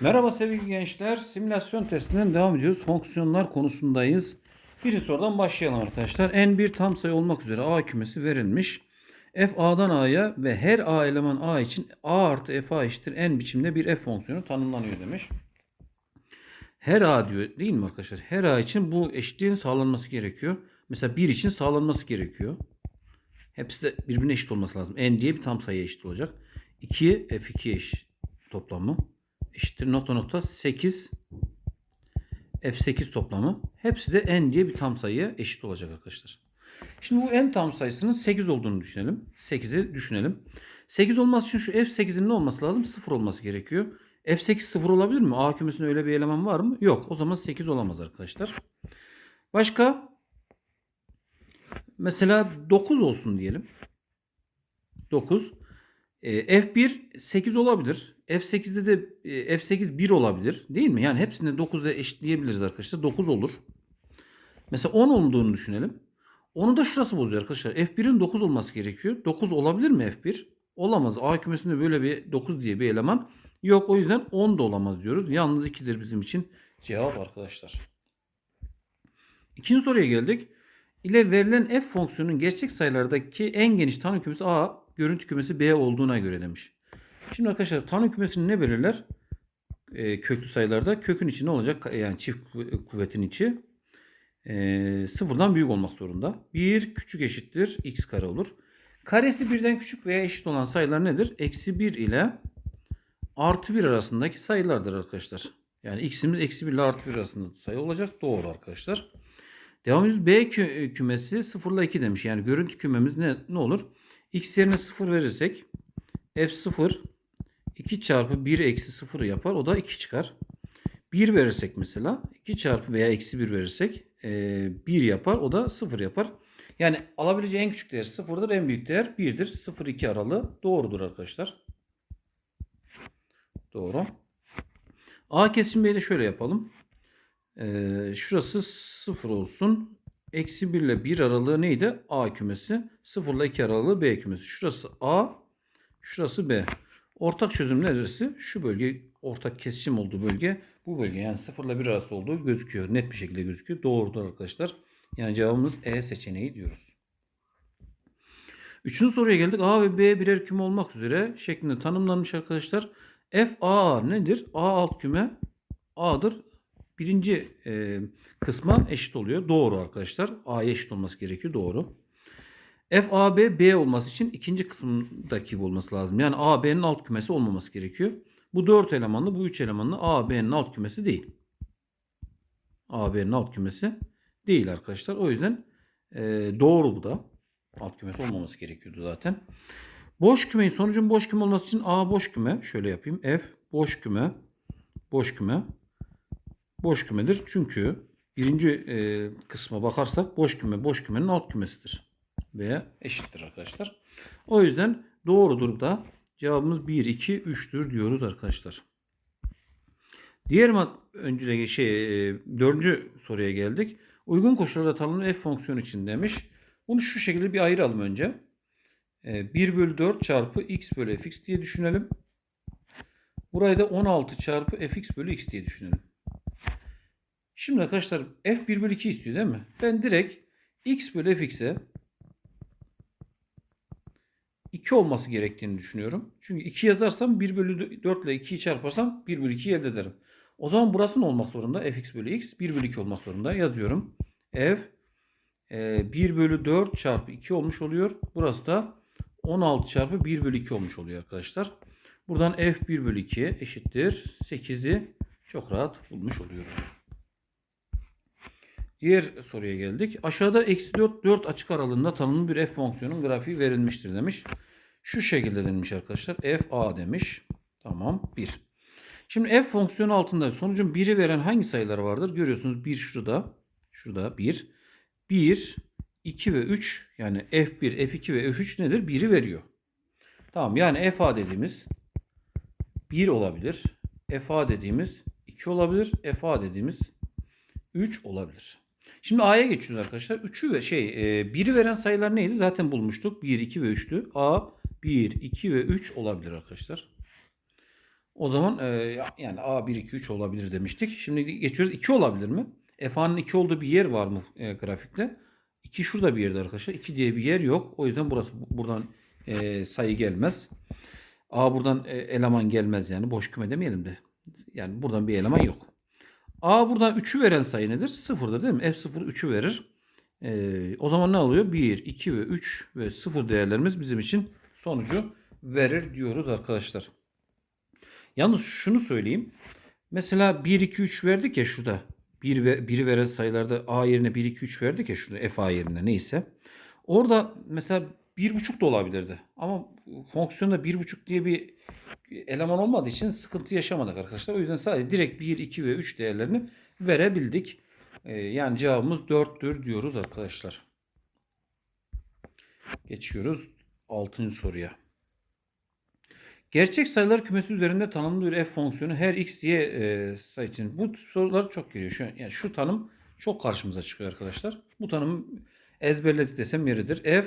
Merhaba sevgili gençler. Simülasyon testinden devam ediyoruz. Fonksiyonlar konusundayız. Birinci sorudan başlayalım arkadaşlar. N1 tam sayı olmak üzere A kümesi verilmiş. F A'dan A'ya ve her A eleman A için A artı F A eşittir N biçimde bir F fonksiyonu tanımlanıyor demiş. Her A diyor değil mi arkadaşlar? Her A için bu eşitliğin sağlanması gerekiyor. Mesela 1 için sağlanması gerekiyor. Hepsi de birbirine eşit olması lazım. N diye bir tam sayı eşit olacak. 2 F2 eşit toplamı eşittir nokta nokta 8 F8 toplamı. Hepsi de N diye bir tam sayıya eşit olacak arkadaşlar. Şimdi bu N tam sayısının 8 olduğunu düşünelim. 8'i düşünelim. 8 olması için şu F8'in ne olması lazım? 0 olması gerekiyor. F8 0 olabilir mi? A kümesinde öyle bir eleman var mı? Yok. O zaman 8 olamaz arkadaşlar. Başka? Mesela 9 olsun diyelim. 9. E, F1 8 olabilir. F8'de de e, F8 1 olabilir. Değil mi? Yani hepsini 9'a eşitleyebiliriz arkadaşlar. 9 olur. Mesela 10 olduğunu düşünelim. Onu da şurası bozuyor arkadaşlar. F1'in 9 olması gerekiyor. 9 olabilir mi F1? Olamaz. A kümesinde böyle bir 9 diye bir eleman yok. O yüzden 10 da olamaz diyoruz. Yalnız 2'dir bizim için cevap arkadaşlar. İkinci soruya geldik. İle verilen f fonksiyonunun gerçek sayılardaki en geniş tanım kümesi A, görüntü kümesi B olduğuna göre demiş. Şimdi arkadaşlar tanım kümesini ne belirler? Ee, köklü sayılarda kökün içi ne olacak? Yani çift kuv- kuvvetin içi ee, sıfırdan büyük olmak zorunda. 1 küçük eşittir x kare olur. Karesi birden küçük veya eşit olan sayılar nedir? Eksi 1 ile artı 1 arasındaki sayılardır arkadaşlar. Yani x'imiz eksi 1 ile artı 1 arasında sayı olacak. Doğru arkadaşlar. Devam ediyoruz. B kü- kümesi 0 ile 2 demiş. Yani görüntü kümemiz ne, ne olur? X yerine 0 verirsek F0 2 çarpı 1 eksi 0 yapar. O da 2 çıkar. 1 verirsek mesela 2 çarpı veya eksi 1 verirsek e, 1 yapar. O da 0 yapar. Yani alabileceği en küçük değer 0'dır. En büyük değer 1'dir. 0-2 aralığı doğrudur arkadaşlar. Doğru. A kesimi de şöyle yapalım. Ee, şurası 0 olsun. Eksi 1 ile 1 aralığı neydi? A kümesi. 0 ile 2 aralığı B kümesi. Şurası A. Şurası B. Ortak çözüm neresi? Şu bölge ortak kesişim olduğu bölge. Bu bölge yani 0 ile 1 arası olduğu gözüküyor. Net bir şekilde gözüküyor. Doğrudur arkadaşlar. Yani cevabımız E seçeneği diyoruz. Üçüncü soruya geldik. A ve B birer küme olmak üzere şeklinde tanımlanmış arkadaşlar. F A nedir? A alt küme A'dır birinci e, kısma eşit oluyor. Doğru arkadaşlar. A'ya eşit olması gerekiyor. Doğru. F, A, B, olması için ikinci kısımdaki olması lazım. Yani A, B'nin alt kümesi olmaması gerekiyor. Bu 4 elemanlı, bu 3 elemanlı A, B'nin alt kümesi değil. A, B'nin alt kümesi değil arkadaşlar. O yüzden e, doğru bu da. Alt kümesi olmaması gerekiyordu zaten. Boş kümeyi sonucun boş küme olması için A boş küme. Şöyle yapayım. F boş küme. Boş küme boş kümedir. Çünkü birinci e, kısma bakarsak boş küme boş kümenin alt kümesidir. Veya eşittir arkadaşlar. O yüzden doğrudur da cevabımız 1, 2, 3'tür diyoruz arkadaşlar. Diğer mat önce şey e, dördüncü soruya geldik. Uygun koşullarda tanımlı f fonksiyonu için demiş. Bunu şu şekilde bir ayıralım önce. E, 1 bölü 4 çarpı x bölü fx diye düşünelim. Burayı da 16 çarpı fx bölü x diye düşünelim. Şimdi arkadaşlar f 1 bölü 2 istiyor değil mi? Ben direkt x bölü fx'e 2 olması gerektiğini düşünüyorum. Çünkü 2 yazarsam 1 bölü 4 ile 2'yi çarparsam 1 bölü 2'yi elde ederim. O zaman burası ne olmak zorunda? fx bölü x 1 bölü 2 olmak zorunda. Yazıyorum. f e, 1 bölü 4 çarpı 2 olmuş oluyor. Burası da 16 çarpı 1 bölü 2 olmuş oluyor arkadaşlar. Buradan f 1 bölü 2 eşittir. 8'i çok rahat bulmuş oluyoruz. Diğer soruya geldik. Aşağıda eksi 4, 4 açık aralığında tanımlı bir f fonksiyonun grafiği verilmiştir demiş. Şu şekilde denilmiş arkadaşlar. f a demiş. Tamam 1. Şimdi f fonksiyonu altında sonucun 1'i veren hangi sayılar vardır? Görüyorsunuz 1 şurada. Şurada 1. 1, 2 ve 3 yani f1, f2 ve f3 nedir? 1'i veriyor. Tamam yani f a dediğimiz 1 olabilir. f a dediğimiz 2 olabilir. f a dediğimiz 3 olabilir. Şimdi A'ya geçiyoruz arkadaşlar. 3'ü ve şey 1'i veren sayılar neydi? Zaten bulmuştuk. 1, 2 ve 3'tü. A 1, 2 ve 3 olabilir arkadaşlar. O zaman e, yani A 1 2 3 olabilir demiştik. Şimdi geçiyoruz 2 olabilir mi? FA'nın 2 olduğu bir yer var mı e, grafikte? 2 şurada bir yerde arkadaşlar. 2 diye bir yer yok. O yüzden burası buradan e, sayı gelmez. A buradan e, eleman gelmez yani. Boş küme demeyelim de. Yani buradan bir eleman yok. A buradan 3'ü veren sayı nedir? 0'da değil mi? F0 3'ü verir. E, o zaman ne oluyor? 1, 2 ve 3 ve 0 değerlerimiz bizim için sonucu verir diyoruz arkadaşlar. Yalnız şunu söyleyeyim. Mesela 1, 2, 3 verdik ya şurada. 1 ve 1'i veren sayılarda A yerine 1, 2, 3 verdik ya şurada F A yerine neyse. Orada mesela 1,5 da olabilirdi. Ama fonksiyonda 1,5 diye bir eleman olmadığı için sıkıntı yaşamadık arkadaşlar. O yüzden sadece direkt 1, 2 ve 3 değerlerini verebildik. Ee, yani cevabımız 4'tür diyoruz arkadaşlar. Geçiyoruz 6. soruya. Gerçek sayılar kümesi üzerinde tanımlı bir f fonksiyonu her x y e, sayı için. Bu sorular çok geliyor. Şu, yani şu tanım çok karşımıza çıkıyor arkadaşlar. Bu tanım ezberledik desem yeridir. F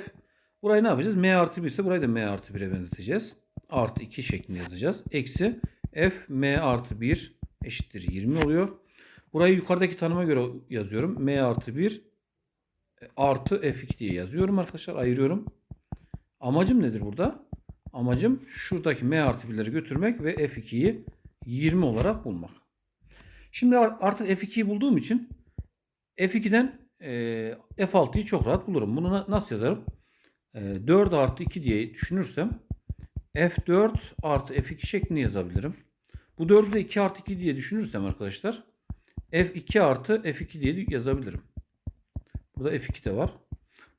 burayı ne yapacağız? m artı 1 ise burayı da m artı 1'e benzeteceğiz. Artı 2 şeklinde yazacağız. Eksi f m artı 1 eşittir 20 oluyor. Burayı yukarıdaki tanıma göre yazıyorum. m artı 1 artı f2 diye yazıyorum arkadaşlar. Ayırıyorum. Amacım nedir burada? Amacım şuradaki m artı 1'leri götürmek ve f2'yi 20 olarak bulmak. Şimdi artık f2'yi bulduğum için f2'den e, f6'yı çok rahat bulurum. Bunu na- nasıl yazarım? E, 4 artı 2 diye düşünürsem f4 artı f2 şeklinde yazabilirim. Bu 4'ü de 2 artı 2 diye düşünürsem arkadaşlar f2 artı f2 diye yazabilirim. Burada f2 de var.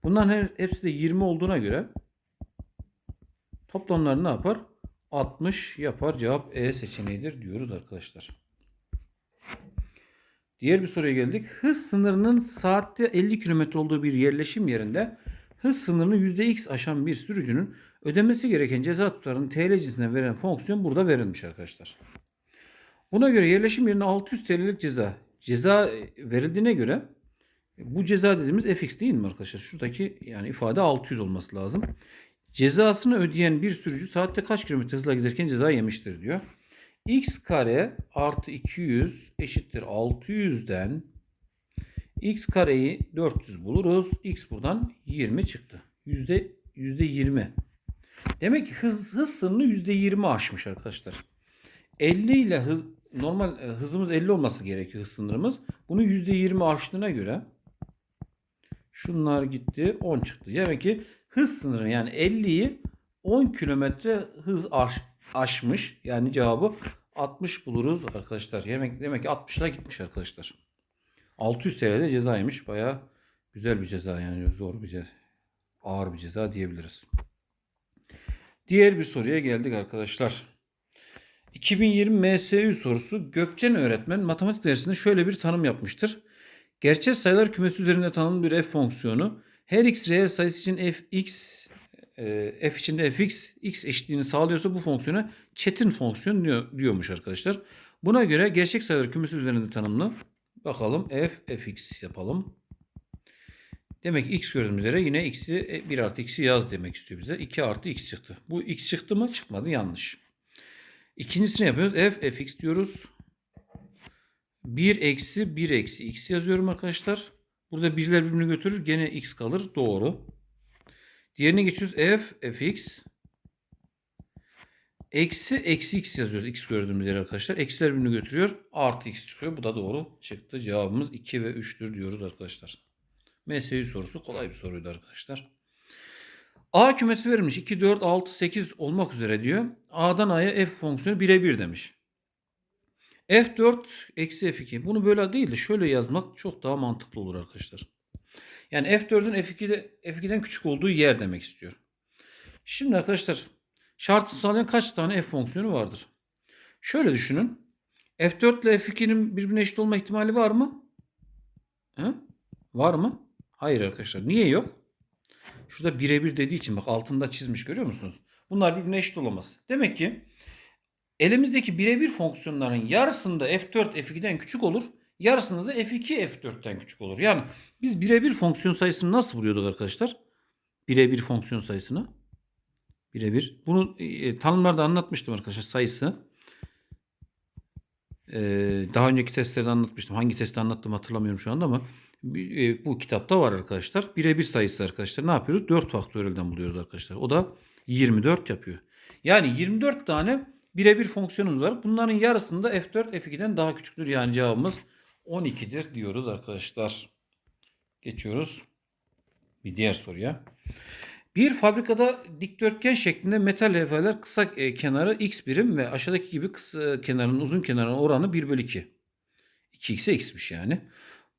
Bunların her, hepsi de 20 olduğuna göre Toplamları ne yapar? 60 yapar. Cevap E seçeneğidir diyoruz arkadaşlar. Diğer bir soruya geldik. Hız sınırının saatte 50 km olduğu bir yerleşim yerinde hız sınırını %x aşan bir sürücünün ödemesi gereken ceza tutarının TL cinsinden verilen fonksiyon burada verilmiş arkadaşlar. Buna göre yerleşim yerine 600 TL'lik ceza ceza verildiğine göre bu ceza dediğimiz fx değil mi arkadaşlar? Şuradaki yani ifade 600 olması lazım. Cezasını ödeyen bir sürücü saatte kaç kilometre hızla giderken ceza yemiştir diyor. x kare artı 200 eşittir 600'den x kareyi 400 buluruz. x buradan 20 çıktı. Yüzde, yüzde 20. Demek ki hız, hız sınırını yüzde 20 aşmış arkadaşlar. 50 ile hız, normal e, hızımız 50 olması gerekiyor hız sınırımız. Bunu yüzde 20 aştığına göre şunlar gitti 10 çıktı. Demek ki hız sınırı yani 50'yi 10 kilometre hız aş, aşmış. Yani cevabı 60 buluruz arkadaşlar. Demek, demek ki 60'la gitmiş arkadaşlar. 600 TL'de cezaymış. Baya güzel bir ceza yani zor bir ceza. Ağır bir ceza diyebiliriz. Diğer bir soruya geldik arkadaşlar. 2020 MSÜ sorusu Gökçen öğretmen matematik dersinde şöyle bir tanım yapmıştır. Gerçek sayılar kümesi üzerinde tanımlı bir f fonksiyonu her x reel sayısı için fx e, f içinde fx x eşitliğini sağlıyorsa bu fonksiyona çetin fonksiyon diyor, diyormuş arkadaşlar. Buna göre gerçek sayılar kümesi üzerinde tanımlı. Bakalım f fx yapalım. Demek x gördüğümüz üzere yine x'i 1 artı x'i yaz demek istiyor bize. 2 artı x çıktı. Bu x çıktı mı? Çıkmadı. Yanlış. İkincisini yapıyoruz. f fx diyoruz. 1 eksi 1 eksi x yazıyorum arkadaşlar. Burada birler birbirini götürür. Gene x kalır. Doğru. Diğerine geçiyoruz. f fx eksi eksi x yazıyoruz. x gördüğümüz yer arkadaşlar. Eksiler birbirini götürüyor. Artı x çıkıyor. Bu da doğru çıktı. Cevabımız 2 ve 3'tür diyoruz arkadaşlar. MSÜ sorusu kolay bir soruydu arkadaşlar. A kümesi verilmiş. 2, 4, 6, 8 olmak üzere diyor. A'dan A'ya f fonksiyonu birebir demiş. F4 eksi F2. Bunu böyle değil de şöyle yazmak çok daha mantıklı olur arkadaşlar. Yani F4'ün F2'de, F2'den küçük olduğu yer demek istiyor. Şimdi arkadaşlar şartı sağlayan kaç tane F fonksiyonu vardır? Şöyle düşünün. F4 ile F2'nin birbirine eşit olma ihtimali var mı? He? Var mı? Hayır arkadaşlar. Niye yok? Şurada birebir dediği için bak altında çizmiş görüyor musunuz? Bunlar birbirine eşit olamaz. Demek ki elimizdeki birebir fonksiyonların yarısında f4 f2'den küçük olur. Yarısında da f2 f4'ten küçük olur. Yani biz birebir fonksiyon sayısını nasıl buluyorduk arkadaşlar? Birebir fonksiyon sayısını. Birebir. Bunu e, tanımlarda anlatmıştım arkadaşlar sayısı. e, daha önceki testlerde anlatmıştım. Hangi testi anlattım hatırlamıyorum şu anda ama e, bu kitapta var arkadaşlar. Birebir sayısı arkadaşlar ne yapıyoruz? 4 faktörelden buluyoruz arkadaşlar. O da 24 yapıyor. Yani 24 tane birebir fonksiyonumuz var. Bunların yarısında F4 F2'den daha küçüktür. Yani cevabımız 12'dir diyoruz arkadaşlar. Geçiyoruz bir diğer soruya. Bir fabrikada dikdörtgen şeklinde metal levhalar kısa e, kenarı x birim ve aşağıdaki gibi kısa kenarın uzun kenarın oranı 1 bölü 2. 2x'e x'miş yani.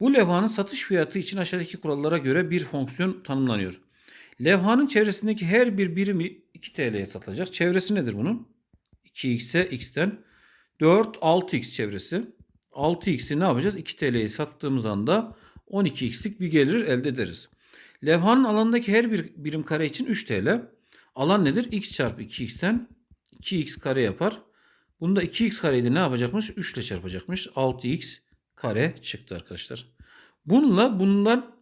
Bu levhanın satış fiyatı için aşağıdaki kurallara göre bir fonksiyon tanımlanıyor. Levhanın çevresindeki her bir birimi 2 TL'ye satılacak. Çevresi nedir bunun? 2x'e x'ten 4 6x çevresi. 6x'i ne yapacağız? 2 TL'ye sattığımız anda 12x'lik bir gelir elde ederiz. Levhanın alanındaki her bir birim kare için 3 TL. Alan nedir? x çarpı 2x'ten 2x kare yapar. Bunda 2x kareyi de ne yapacakmış? 3 ile çarpacakmış. 6x kare çıktı arkadaşlar. Bununla bundan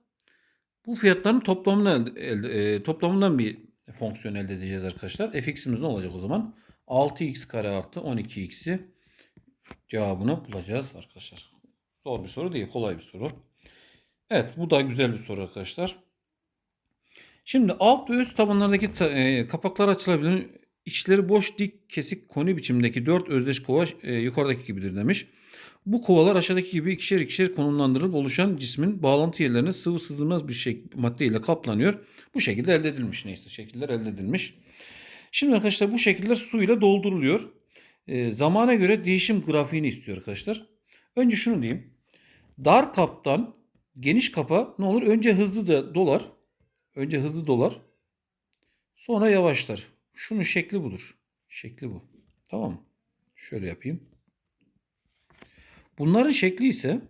bu fiyatların toplamını elde- e, toplamından bir fonksiyon elde edeceğiz arkadaşlar. fx'imiz ne olacak o zaman? 6x kare artı 12x'i cevabını bulacağız arkadaşlar. Zor bir soru değil, kolay bir soru. Evet, bu da güzel bir soru arkadaşlar. Şimdi alt ve üst tabanlardaki ta- e, kapaklar açılabilir. İçleri boş dik kesik koni biçimdeki dört özdeş kova e, yukarıdaki gibidir demiş. Bu kovalar aşağıdaki gibi ikişer ikişer konumlandırılıp oluşan cismin bağlantı yerlerine sıvı sızılmaz bir şey, madde ile kaplanıyor. Bu şekilde elde edilmiş neyse şekiller elde edilmiş. Şimdi arkadaşlar bu şekiller su ile dolduruluyor. E, zamana göre değişim grafiğini istiyor arkadaşlar. Önce şunu diyeyim. Dar kaptan geniş kapa ne olur? Önce hızlı da dolar. Önce hızlı dolar. Sonra yavaşlar. Şunun şekli budur. Şekli bu. Tamam mı? Şöyle yapayım. Bunların şekli ise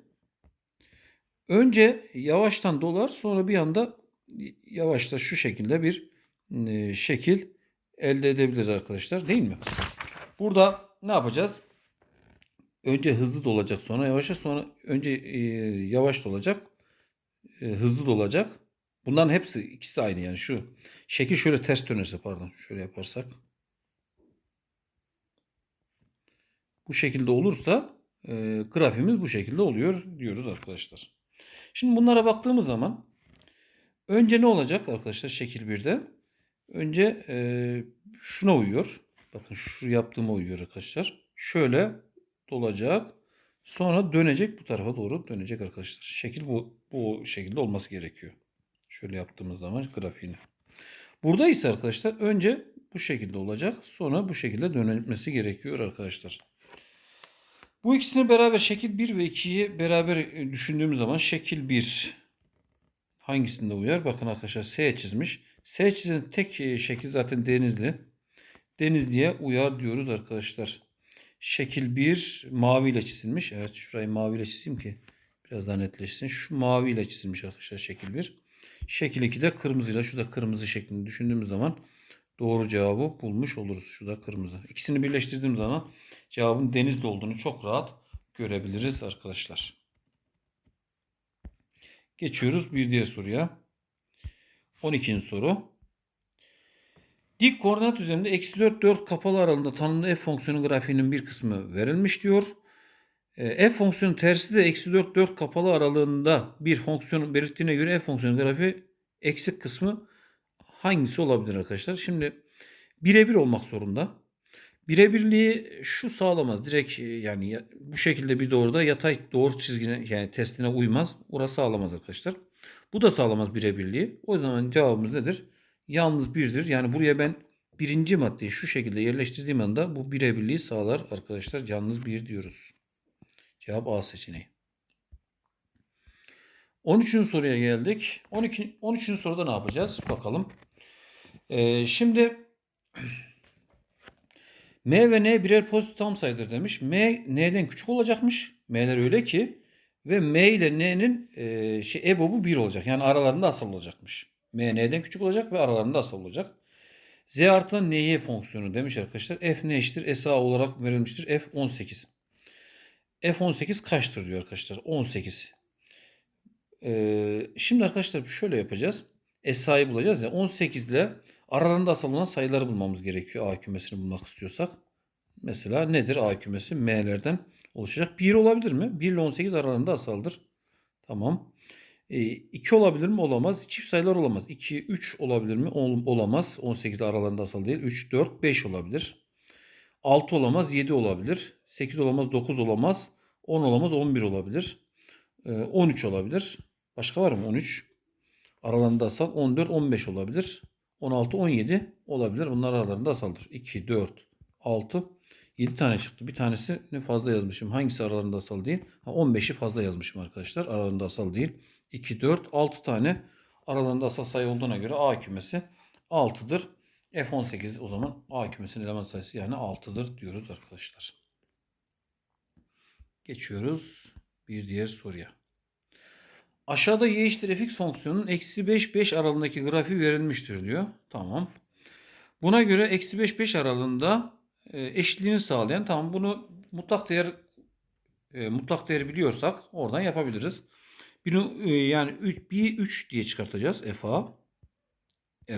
önce yavaştan dolar sonra bir anda yavaşta şu şekilde bir e, şekil elde edebiliriz arkadaşlar değil mi? Burada ne yapacağız? Önce hızlı dolacak sonra yavaşa sonra önce e, yavaş dolacak e, hızlı dolacak. Bunların hepsi ikisi de aynı yani şu. Şekil şöyle ters dönerse pardon şöyle yaparsak. Bu şekilde olursa e, grafimiz bu şekilde oluyor diyoruz arkadaşlar. Şimdi bunlara baktığımız zaman önce ne olacak arkadaşlar şekil 1'de? Önce e, şuna uyuyor. Bakın şu yaptığıma uyuyor arkadaşlar. Şöyle dolacak. Sonra dönecek bu tarafa doğru dönecek arkadaşlar. Şekil bu, bu şekilde olması gerekiyor. Şöyle yaptığımız zaman grafiğini. Burada ise arkadaşlar önce bu şekilde olacak. Sonra bu şekilde dönmesi gerekiyor arkadaşlar. Bu ikisini beraber şekil 1 ve 2'yi beraber e, düşündüğümüz zaman şekil 1 hangisinde uyar? Bakın arkadaşlar S çizmiş. S çizen tek e, şekil zaten denizli. Denizli'ye uyar diyoruz arkadaşlar. Şekil 1 maviyle çizilmiş. Evet şurayı maviyle çizeyim ki biraz daha netleşsin. Şu maviyle çizilmiş arkadaşlar şekil 1. Şekil 2 de kırmızıyla şurada kırmızı şeklinde düşündüğümüz zaman doğru cevabı bulmuş oluruz. Şurada kırmızı. İkisini birleştirdiğim zaman cevabın denizde olduğunu çok rahat görebiliriz arkadaşlar. Geçiyoruz bir diğer soruya. 12. soru. Dik koordinat üzerinde eksi 4 4 kapalı aralığında tanımlı f fonksiyonu grafiğinin bir kısmı verilmiş diyor. E, f fonksiyonu tersi de eksi 4 4 kapalı aralığında bir fonksiyon belirttiğine göre f fonksiyonu grafiği eksik kısmı hangisi olabilir arkadaşlar? Şimdi birebir olmak zorunda. Birebirliği şu sağlamaz. Direkt e, yani ya- bu şekilde bir doğruda yatay doğru çizgine yani testine uymaz. Orası sağlamaz arkadaşlar. Bu da sağlamaz birebirliği. O zaman cevabımız nedir? Yalnız birdir. Yani buraya ben birinci maddeyi şu şekilde yerleştirdiğim anda bu birebirliği sağlar arkadaşlar. Yalnız bir diyoruz. Cevap A seçeneği. 13. soruya geldik. 12, 13. soruda ne yapacağız? Bakalım. Ee, şimdi M ve N birer pozitif tam sayıdır demiş. M N'den küçük olacakmış. M'ler öyle ki ve M ile N'nin e, şey EBOB'u 1 olacak. Yani aralarında asal olacakmış. M N'den küçük olacak ve aralarında asal olacak. Z artı N'ye fonksiyonu demiş arkadaşlar. F ne eşittir? SA olarak verilmiştir. F 18. F 18 kaçtır diyor arkadaşlar. 18. Ee, şimdi arkadaşlar şöyle yapacağız. SA'yı bulacağız ya. 18 ile aralarında asal olan sayıları bulmamız gerekiyor. A kümesini bulmak istiyorsak. Mesela nedir A kümesi? M'lerden oluşacak. 1 olabilir mi? 1 ile 18 aralığında asaldır. Tamam. 2 olabilir mi? Olamaz. Çift sayılar olamaz. 2, 3 olabilir mi? Ol- Olamaz. 18 ile aralarında asal değil. 3, 4, 5 olabilir. 6 olamaz. 7 olabilir. 8 olamaz. 9 olamaz. 10 olamaz. 11 olabilir. Ee, 13 olabilir. Başka var mı? 13. Aralarında asal 14, 15 olabilir. 16, 17 olabilir. Bunlar aralarında asaldır. 2, 4, 6, 7 tane çıktı. Bir tanesini fazla yazmışım. Hangisi aralarında asal değil? Ha, 15'i fazla yazmışım arkadaşlar. Aralarında asal değil. 2, 4, 6 tane aralarında asal sayı olduğuna göre A kümesi 6'dır. F18 o zaman A kümesinin eleman sayısı yani 6'dır diyoruz arkadaşlar. Geçiyoruz bir diğer soruya. Aşağıda y eşittir fx fonksiyonunun eksi 5 5 aralığındaki grafiği verilmiştir diyor. Tamam. Buna göre eksi 5 5 aralığında e, eşitliğini sağlayan tamam bunu mutlak değer e, mutlak değeri biliyorsak oradan yapabiliriz. Bir, e, yani 3, bir 3 diye çıkartacağız. fa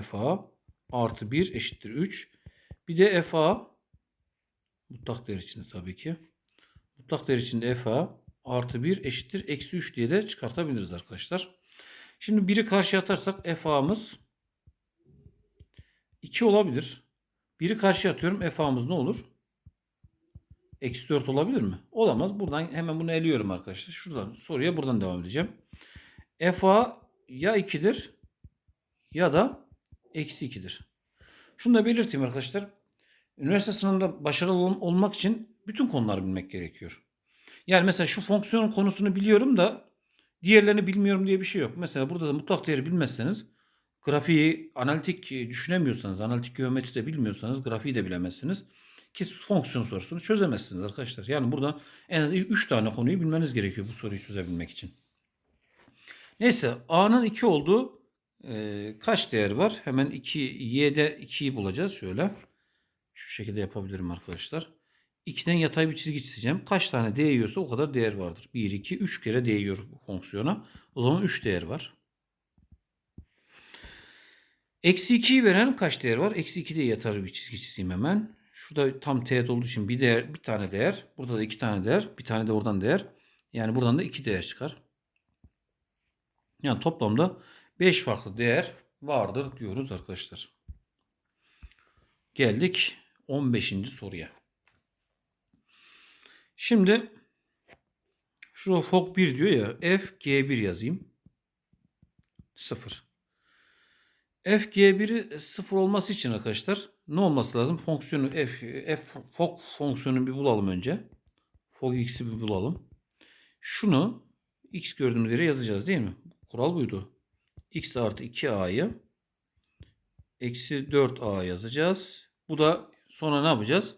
fa artı 1 eşittir 3. Bir de fa mutlak değer içinde tabii ki. Mutlak değer içinde fa artı 1 eşittir eksi 3 diye de çıkartabiliriz arkadaşlar. Şimdi biri karşıya atarsak fa'mız 2 olabilir. Biri karşıya atıyorum fa'mız ne olur? Eksi 4 olabilir mi? Olamaz. Buradan hemen bunu eliyorum arkadaşlar. Şuradan soruya buradan devam edeceğim. fa ya 2'dir ya da eksi 2'dir. Şunu da belirteyim arkadaşlar. Üniversite sınavında başarılı ol- olmak için bütün konuları bilmek gerekiyor. Yani mesela şu fonksiyon konusunu biliyorum da diğerlerini bilmiyorum diye bir şey yok. Mesela burada da mutlak değeri bilmezseniz grafiği analitik e, düşünemiyorsanız, analitik geometri de bilmiyorsanız grafiği de bilemezsiniz. Ki fonksiyon sorusunu çözemezsiniz arkadaşlar. Yani burada en az 3 tane konuyu bilmeniz gerekiyor bu soruyu çözebilmek için. Neyse A'nın 2 olduğu e, kaç değer var? Hemen 2 Y'de 2'yi bulacağız şöyle. Şu şekilde yapabilirim arkadaşlar. 2'den yatay bir çizgi çizeceğim. Kaç tane değiyorsa o kadar değer vardır. 1, 2, 3 kere değiyor bu fonksiyona. O zaman 3 değer var. Eksi 2'yi veren kaç değer var? Eksi 2 de yatar bir çizgi çizeyim hemen. Şurada tam teğet olduğu için bir değer, bir tane değer. Burada da iki tane değer. Bir tane de oradan değer. Yani buradan da iki değer çıkar. Yani toplamda 5 farklı değer vardır diyoruz arkadaşlar. Geldik 15. soruya. Şimdi şurada fok 1 diyor ya f g1 yazayım. 0. f g1'i 0 olması için arkadaşlar ne olması lazım? Fonksiyonu f, f fok fonksiyonunu bir bulalım önce. Fok x'i bir bulalım. Şunu x gördüğümüz yere yazacağız değil mi? Kural buydu. x artı 2a'yı eksi 4a yazacağız. Bu da sonra ne yapacağız?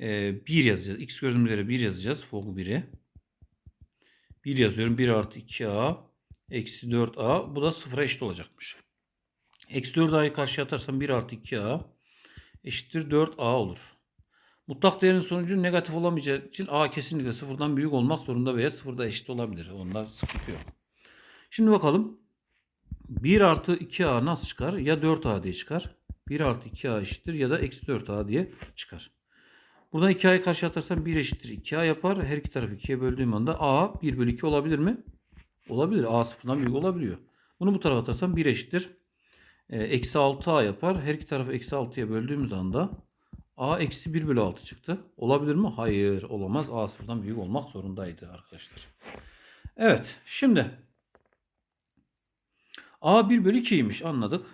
Ee, 1 yazacağız. X gördüğümüz yere 1 yazacağız. Fog 1'i. 1 yazıyorum. 1 artı 2a eksi 4a. Bu da 0'a eşit olacakmış. Eksi 4a'yı karşıya atarsam 1 artı 2a eşittir 4a olur. Mutlak değerin sonucu negatif olamayacağı için a kesinlikle sıfırdan büyük olmak zorunda veya sıfırda eşit olabilir. Onda sıkıntı yok. Şimdi bakalım. 1 artı 2a nasıl çıkar? Ya 4a diye çıkar. 1 artı 2a eşittir ya da eksi 4a diye çıkar. Buradan 2a'yı karşı atarsam 1 eşittir 2a yapar. Her iki tarafı 2'ye böldüğüm anda a 1 bölü 2 olabilir mi? Olabilir. a sıfırdan büyük olabiliyor. Bunu bu tarafa atarsam 1 eşittir. E, eksi 6a yapar. Her iki tarafı eksi 6'ya böldüğümüz anda a eksi 1 bölü 6 çıktı. Olabilir mi? Hayır olamaz. a sıfırdan büyük olmak zorundaydı arkadaşlar. Evet şimdi a 1 bölü 2'ymiş anladık.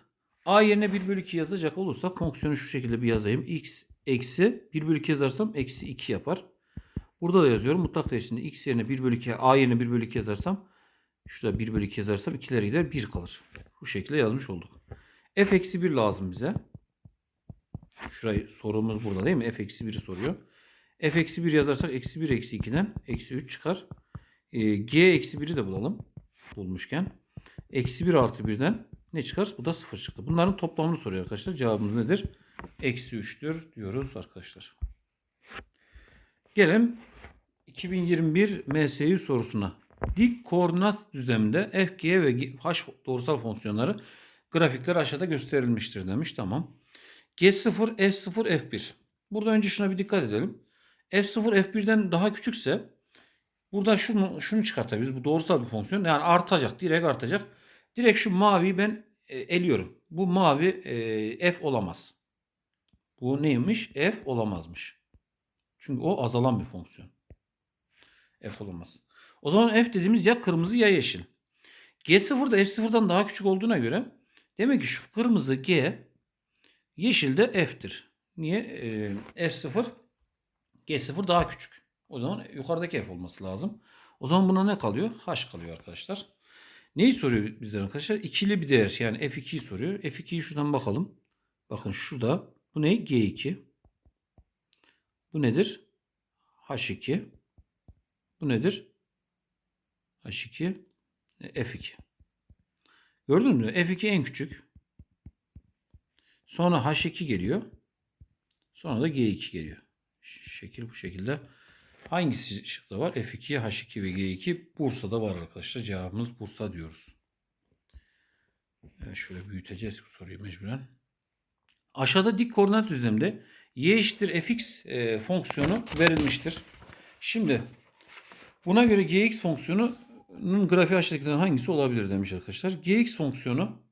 a yerine 1 bölü 2 yazacak olursak fonksiyonu şu şekilde bir yazayım. x eksi 1 bölü 2 yazarsam eksi 2 yapar. Burada da yazıyorum. Mutlak değer içinde x yerine 1 bölü 2 a yerine 1 bölü 2 yazarsam şurada 1 bölü 2 yazarsam 2'ler gider 1 kalır. Bu şekilde yazmış olduk. f eksi 1 lazım bize. Şurayı sorumuz burada değil mi? f eksi 1'i soruyor. f eksi 1 yazarsak eksi 1 eksi 2'den eksi 3 çıkar. E, g eksi 1'i de bulalım. Bulmuşken. Eksi 1 artı 1'den ne çıkar? Bu da 0 çıktı. Bunların toplamını soruyor arkadaşlar. Cevabımız nedir? Eksi 3'tür diyoruz arkadaşlar. Gelelim 2021 MSU sorusuna. Dik koordinat düzleminde f, g ve h doğrusal fonksiyonları grafikler aşağıda gösterilmiştir demiş. Tamam. G0, F0, F1. Burada önce şuna bir dikkat edelim. f0 f1'den daha küçükse burada şunu şunu çıkartabiliriz. Bu doğrusal bir fonksiyon. Yani artacak. Direkt artacak. Direkt şu maviyi ben e, eliyorum. Bu mavi e, f olamaz. Bu neymiş? F olamazmış. Çünkü o azalan bir fonksiyon. F olamaz. O zaman F dediğimiz ya kırmızı ya yeşil. G0 da F0'dan daha küçük olduğuna göre demek ki şu kırmızı G yeşil de F'tir. Niye? Ee, F0 G0 daha küçük. O zaman yukarıdaki F olması lazım. O zaman buna ne kalıyor? H kalıyor arkadaşlar. Neyi soruyor bizden arkadaşlar? İkili bir değer. Yani F2'yi soruyor. F2'yi şuradan bakalım. Bakın şurada. Bu ne? G2. Bu nedir? H2. Bu nedir? H2. F2. Gördün mü? F2 en küçük. Sonra H2 geliyor. Sonra da G2 geliyor. Şekil bu şekilde. Hangisi şıkta var? F2, H2 ve G2 Bursa'da var arkadaşlar. Cevabımız Bursa diyoruz. Evet, şöyle büyüteceğiz bu soruyu mecburen. Aşağıda dik koordinat düzlemde y eşittir fx e, fonksiyonu verilmiştir. Şimdi buna göre gx fonksiyonunun grafiği aşağıdakilerden hangisi olabilir demiş arkadaşlar. gx fonksiyonu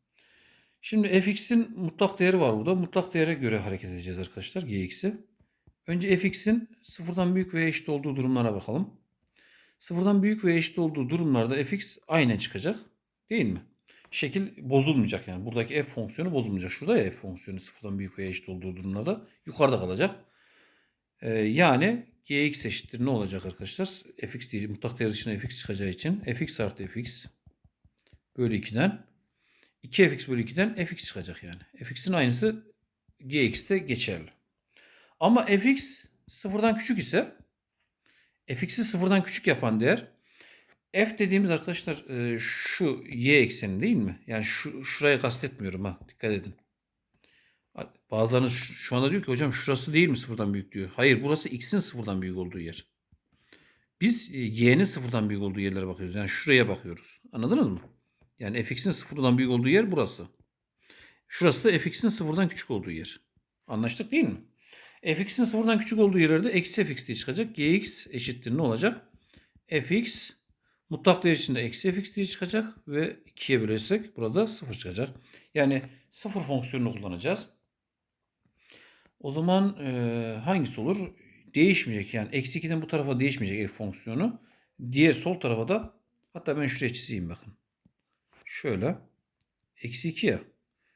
şimdi fx'in mutlak değeri var burada. Mutlak değere göre hareket edeceğiz arkadaşlar gx'i. Önce fx'in sıfırdan büyük ve eşit olduğu durumlara bakalım. Sıfırdan büyük ve eşit olduğu durumlarda fx aynen çıkacak. Değil mi? Şekil bozulmayacak yani. Buradaki f fonksiyonu bozulmayacak. Şurada ya f fonksiyonu sıfırdan büyük ve eşit olduğu durumlarda yukarıda kalacak. Ee, yani gx eşittir ne olacak arkadaşlar? fx değil. Mutlak değer dışına fx çıkacağı için fx artı fx bölü 2'den 2fx bölü 2'den fx çıkacak yani. fx'in aynısı gx'te geçerli. Ama fx sıfırdan küçük ise fx'i sıfırdan küçük yapan değer f dediğimiz arkadaşlar e, şu y ekseni değil mi? Yani şu şuraya kastetmiyorum ha. Dikkat edin. Bazılarınız şu anda diyor ki hocam şurası değil mi sıfırdan büyük diyor. Hayır burası x'in sıfırdan büyük olduğu yer. Biz e, y'nin sıfırdan büyük olduğu yerlere bakıyoruz. Yani şuraya bakıyoruz. Anladınız mı? Yani fx'in sıfırdan büyük olduğu yer burası. Şurası da fx'in sıfırdan küçük olduğu yer. Anlaştık değil mi? fx'in sıfırdan küçük olduğu yerlerde eksi fx diye çıkacak. gx eşittir ne olacak? fx mutlak değer içinde eksi fx diye çıkacak ve 2'ye bölersek burada 0 çıkacak. Yani 0 fonksiyonunu kullanacağız. O zaman e, hangisi olur? Değişmeyecek yani eksi 2'den bu tarafa değişmeyecek f fonksiyonu. Diğer sol tarafa da hatta ben şuraya çizeyim bakın. Şöyle eksi 2 ya.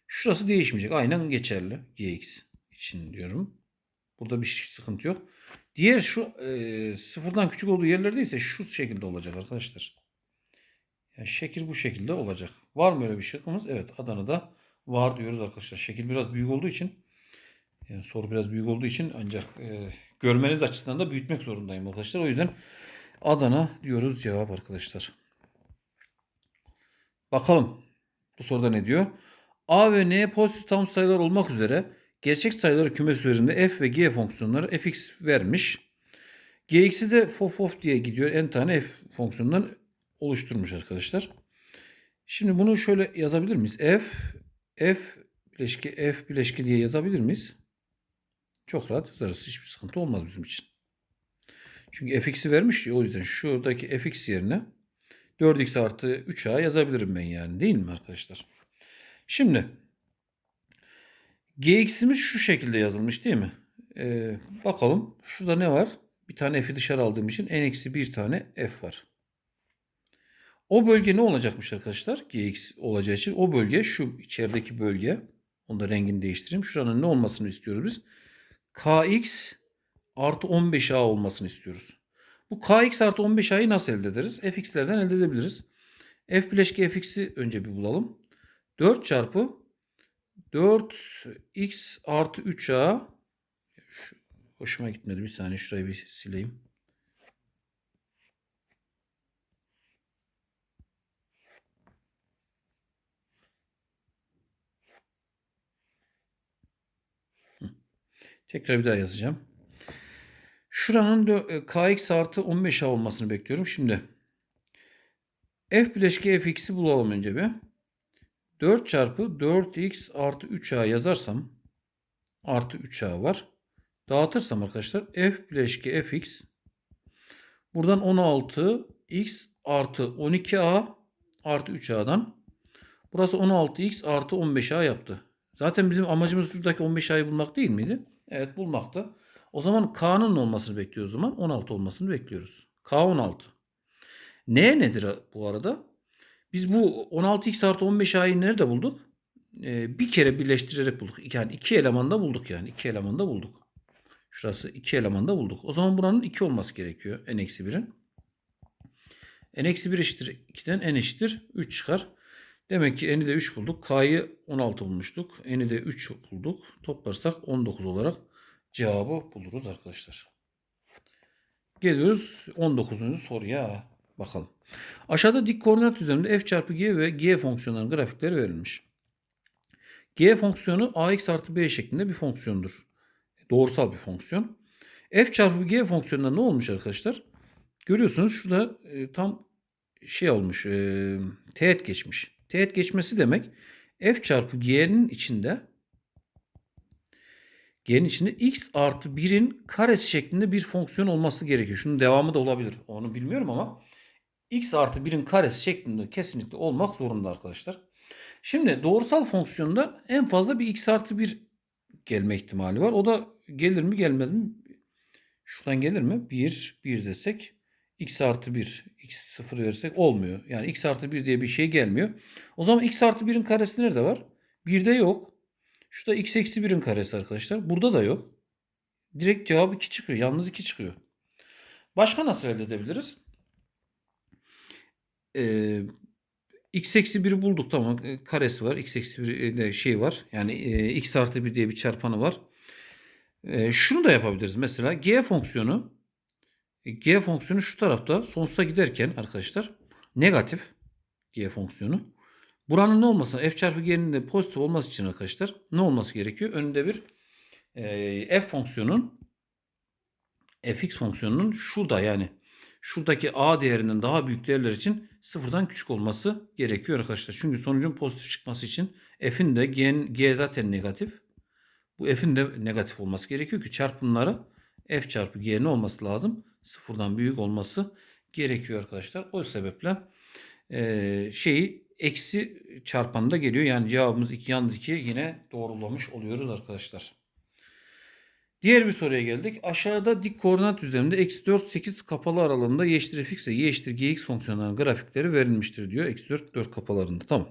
Şurası değişmeyecek. Aynen geçerli. gx için diyorum. Burada bir sıkıntı yok. Diğer şu e, sıfırdan küçük olduğu yerlerde ise şu şekilde olacak arkadaşlar. Yani şekil bu şekilde olacak. Var mı öyle bir şıkkımız? Evet Adana'da var diyoruz arkadaşlar. Şekil biraz büyük olduğu için yani soru biraz büyük olduğu için ancak e, görmeniz açısından da büyütmek zorundayım arkadaşlar. O yüzden Adana diyoruz cevap arkadaşlar. Bakalım bu soruda ne diyor? A ve N pozitif tam sayılar olmak üzere gerçek sayıları kümesi üzerinde f ve g fonksiyonları fx vermiş. gx'i de fof of diye gidiyor. n tane f fonksiyonundan oluşturmuş arkadaşlar. Şimdi bunu şöyle yazabilir miyiz? f f bileşki f bileşki diye yazabilir miyiz? Çok rahat yazarız. Hiçbir sıkıntı olmaz bizim için. Çünkü fx'i vermiş ya o yüzden şuradaki fx yerine 4x artı 3a yazabilirim ben yani değil mi arkadaşlar? Şimdi gx'imiz şu şekilde yazılmış değil mi? Ee, bakalım şurada ne var? Bir tane f'i dışarı aldığım için n eksi bir tane f var. O bölge ne olacakmış arkadaşlar? Gx olacağı için o bölge şu içerideki bölge. Onu da rengini değiştireyim. Şuranın ne olmasını istiyoruz biz? Kx artı 15a olmasını istiyoruz. Bu Kx artı 15a'yı nasıl elde ederiz? fx'lerden elde edebiliriz. f bileşki fx'i önce bir bulalım. 4 çarpı 4x artı 3a Şu, hoşuma gitmedi. Bir saniye şurayı bir sileyim. Tekrar bir daha yazacağım. Şuranın e, kx artı 15a olmasını bekliyorum. Şimdi f bileşki fx'i bulalım önce bir. 4 çarpı 4x artı 3a yazarsam artı 3a var. dağıtırsam arkadaşlar f bileşki fx buradan 16x artı 12a artı 3a'dan burası 16x artı 15a yaptı. Zaten bizim amacımız şuradaki 15a'yı bulmak değil miydi? Evet bulmaktı. O zaman k'nın olmasını bekliyoruz o zaman. 16 olmasını bekliyoruz. k 16. N nedir bu arada? Biz bu 16x artı 15a'yı nerede bulduk? Ee, bir kere birleştirerek bulduk. Yani iki elemanda bulduk yani. iki elemanda bulduk. Şurası iki elemanda bulduk. O zaman buranın 2 olması gerekiyor. n-1'in. n-1 eşittir 2'den n eşittir 3 çıkar. Demek ki n'i de 3 bulduk. K'yı 16 bulmuştuk. N'i de 3 bulduk. Toplarsak 19 olarak cevabı buluruz arkadaşlar. Geliyoruz 19. soruya bakalım. Aşağıda dik koordinat düzleminde f çarpı g ve g fonksiyonlarının grafikleri verilmiş. g fonksiyonu ax artı b şeklinde bir fonksiyondur. Doğrusal bir fonksiyon. f çarpı g fonksiyonunda ne olmuş arkadaşlar? Görüyorsunuz şurada e, tam şey olmuş. E, teğet geçmiş. Teğet geçmesi demek f çarpı g'nin içinde G'nin içinde x artı 1'in karesi şeklinde bir fonksiyon olması gerekiyor. Şunun devamı da olabilir. Onu bilmiyorum ama x artı 1'in karesi şeklinde kesinlikle olmak zorunda arkadaşlar. Şimdi doğrusal fonksiyonda en fazla bir x artı 1 gelme ihtimali var. O da gelir mi gelmez mi? Şuradan gelir mi? 1, 1 desek x artı 1, x 0 verirsek olmuyor. Yani x artı 1 diye bir şey gelmiyor. O zaman x artı 1'in karesi nerede var? 1'de yok. Şurada x eksi 1'in karesi arkadaşlar. Burada da yok. Direkt cevap 2 çıkıyor. Yalnız 2 çıkıyor. Başka nasıl elde edebiliriz? Ee, x eksi 1'i bulduk tamam. Karesi var. x eksi 1 de şey var. Yani e, x artı 1 diye bir çarpanı var. E, şunu da yapabiliriz. Mesela g fonksiyonu e, g fonksiyonu şu tarafta sonsuza giderken arkadaşlar negatif g fonksiyonu. Buranın ne olması? F çarpı g'nin de pozitif olması için arkadaşlar ne olması gerekiyor? Önünde bir e, f fonksiyonun fx fonksiyonunun şurada yani şuradaki a değerinden daha büyük değerler için sıfırdan küçük olması gerekiyor arkadaşlar. Çünkü sonucun pozitif çıkması için f'in de g'nin, g zaten negatif. Bu f'in de negatif olması gerekiyor ki çarpımları f çarpı g'nin olması lazım. Sıfırdan büyük olması gerekiyor arkadaşlar. O sebeple e, şeyi eksi çarpanında geliyor. Yani cevabımız 2 yalnız 2 yine doğrulamış oluyoruz arkadaşlar. Diğer bir soruya geldik. Aşağıda dik koordinat düzleminde eksi 4 8 kapalı aralığında y eşittir fx ve y eşittir gx fonksiyonlarının grafikleri verilmiştir diyor. Eksi 4 4 kapalarında. Tamam.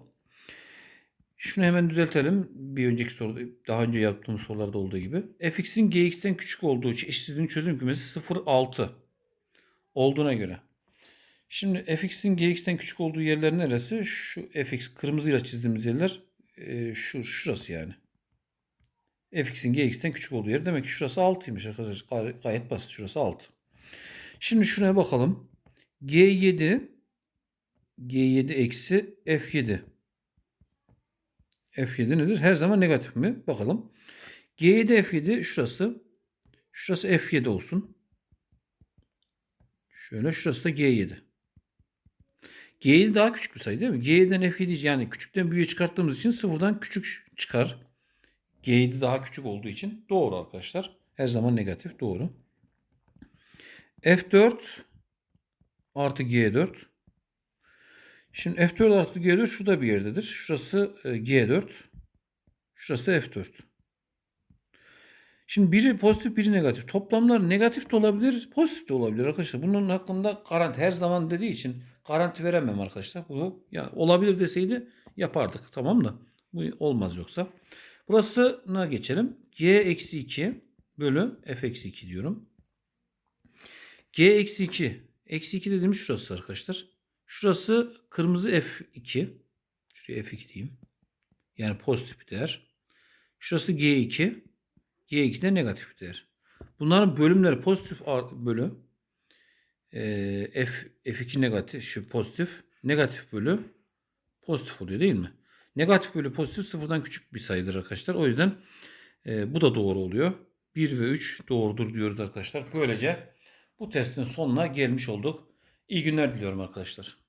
Şunu hemen düzeltelim. Bir önceki soru daha önce yaptığımız sorularda olduğu gibi. fx'in gx'ten küçük olduğu için eşitsizliğin çözüm kümesi 0 6 olduğuna göre. Şimdi fx'in gx'ten küçük olduğu yerler neresi? Şu fx kırmızıyla çizdiğimiz yerler e, şu şurası yani. Fx'in gx'ten küçük olduğu yer. Demek ki şurası 6'ymış arkadaşlar. Gayet basit şurası 6. Şimdi şuraya bakalım. g7 g7 eksi f7 f7 nedir? Her zaman negatif mi? Bakalım. g7 f7 şurası. Şurası f7 olsun. Şöyle şurası da g7. G7 daha küçük bir sayı değil mi? G7'den F7 yani küçükten büyüğe çıkarttığımız için sıfırdan küçük çıkar. G7 daha küçük olduğu için doğru arkadaşlar. Her zaman negatif doğru. F4 artı G4. Şimdi F4 artı G4 şurada bir yerdedir. Şurası e, G4. Şurası F4. Şimdi biri pozitif biri negatif. Toplamlar negatif de olabilir pozitif de olabilir arkadaşlar. Bunun hakkında garanti her zaman dediği için garanti veremem arkadaşlar. Bu yani olabilir deseydi yapardık. Tamam da bu olmaz yoksa. Burasına geçelim. G eksi 2 bölü F eksi 2 diyorum. G eksi 2. Eksi 2 dediğimiz şurası arkadaşlar. Şurası kırmızı F2. Şuraya F2 diyeyim. Yani pozitif bir değer. Şurası G2. G2 de negatif bir değer. Bunların bölümleri pozitif bölü F, F2 negatif, şu pozitif, negatif bölü pozitif oluyor değil mi? Negatif bölü pozitif sıfırdan küçük bir sayıdır arkadaşlar. O yüzden e, bu da doğru oluyor. 1 ve 3 doğrudur diyoruz arkadaşlar. Böylece bu testin sonuna gelmiş olduk. İyi günler diliyorum arkadaşlar.